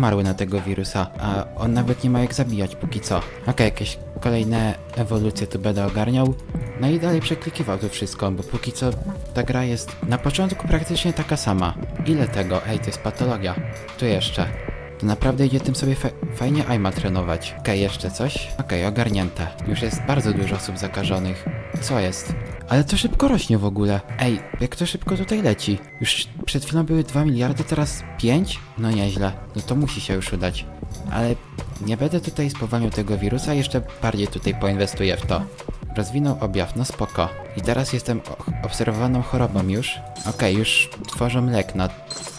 umarły na tego wirusa, a on nawet nie ma jak zabijać póki co. Okej, jakieś kolejne ewolucje tu będę ogarniał. No i dalej przeklikiwał to wszystko, bo póki co ta gra jest na początku praktycznie taka sama. Ile tego? Ej, to jest patologia. Tu jeszcze. To naprawdę idzie tym sobie fa fajnie Aima trenować. Okej, jeszcze coś? Okej, ogarnięte. Już jest bardzo dużo osób zakażonych. Co jest? Ale to szybko rośnie w ogóle. Ej, jak to szybko tutaj leci? Już przed chwilą były 2 miliardy, teraz 5? No nieźle. No to musi się już udać. Ale nie będę tutaj spowalniał tego wirusa, jeszcze bardziej tutaj poinwestuję w to. Rozwinął objaw, no spoko. I teraz jestem obserwowaną chorobą już. Okej, już tworzą lek na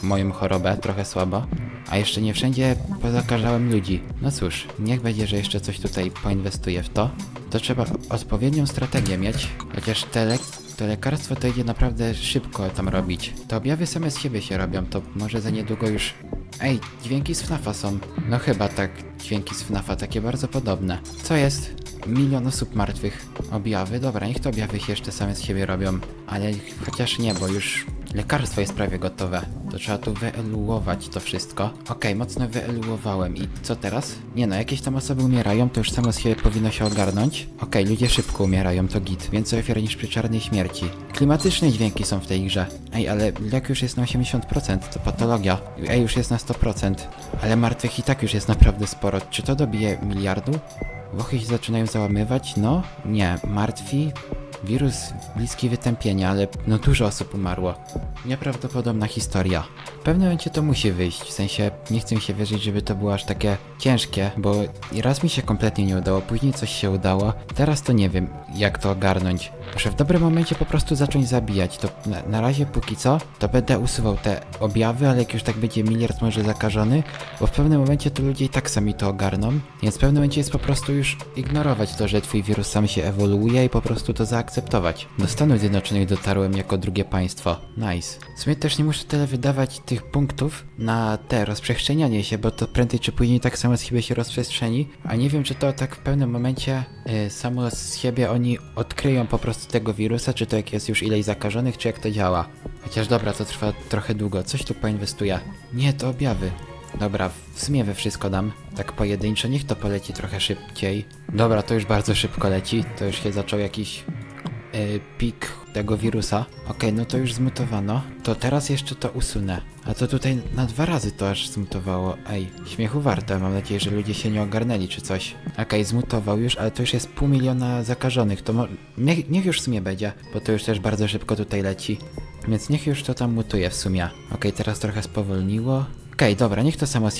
moją chorobę, trochę słabo. A jeszcze nie wszędzie pozakażałem ludzi. No cóż, niech będzie, że jeszcze coś tutaj poinwestuję w to. To trzeba odpowiednią strategię mieć, chociaż te, le to lekarstwo to idzie naprawdę szybko tam robić. Te objawy same z siebie się robią, to może za niedługo już... Ej, dźwięki z FNAFa są. No chyba tak, dźwięki z FNAFa, takie bardzo podobne. Co jest? Milion osób martwych. Objawy? Dobra, niech te objawy się jeszcze same z siebie robią. Ale chociaż nie, bo już lekarstwo jest prawie gotowe. To trzeba tu wyeluować to wszystko. Okej, mocno wyeluowałem. I co teraz? Nie no, jakieś tam osoby umierają, to już samo siebie powinno się ogarnąć. Okej, ludzie szybko umierają, to git. Więcej ofiar niż przy czarnej śmierci. Klimatyczne dźwięki są w tej grze. Ej, ale lek już jest na 80%, to patologia. Ej, już jest na 100%. Ale martwych i tak już jest naprawdę sporo. Czy to dobije miliardu? Włochy się zaczynają załamywać? No, nie. Martwi? Wirus bliski wytępienia, ale no dużo osób umarło. Nieprawdopodobna historia. W pewnym momencie to musi wyjść, w sensie nie chcę mi się wierzyć, żeby to było aż takie ciężkie, bo raz mi się kompletnie nie udało, później coś się udało, teraz to nie wiem jak to ogarnąć. Muszę w dobrym momencie po prostu zacząć zabijać, to na, na razie póki co, to będę usuwał te objawy, ale jak już tak będzie miliard może zakażony, bo w pewnym momencie to ludzie i tak sami to ogarną, więc w pewnym momencie jest po prostu już ignorować to, że twój wirus sam się ewoluuje i po prostu to zaakceptować. Do Stanów Zjednoczonych dotarłem jako drugie państwo. Nice. W sumie też nie muszę tyle wydawać tych punktów na te rozprzestrzenianie się, bo to prędzej czy później tak samo z siebie się rozprzestrzeni, a nie wiem czy to tak w pewnym momencie y, samo z siebie oni odkryją po prostu tego wirusa, czy to jak jest już ileś zakażonych, czy jak to działa. Chociaż dobra, to trwa trochę długo, coś tu poinwestuję. Nie, to objawy. Dobra, w sumie we wszystko dam. Tak pojedynczo, niech to poleci trochę szybciej. Dobra, to już bardzo szybko leci. To już się zaczął jakiś yy, pik tego wirusa. Okej, no to już zmutowano. To teraz jeszcze to usunę. A to tutaj na dwa razy to aż zmutowało. Ej, śmiechu warte. Mam nadzieję, że ludzie się nie ogarnęli czy coś. Okej, zmutował już, ale to już jest pół miliona zakażonych. To mo- niech, niech już w sumie będzie, bo to już też bardzo szybko tutaj leci. Więc niech już to tam mutuje w sumie. Okej, teraz trochę spowolniło. Okej, dobra, niech to samo z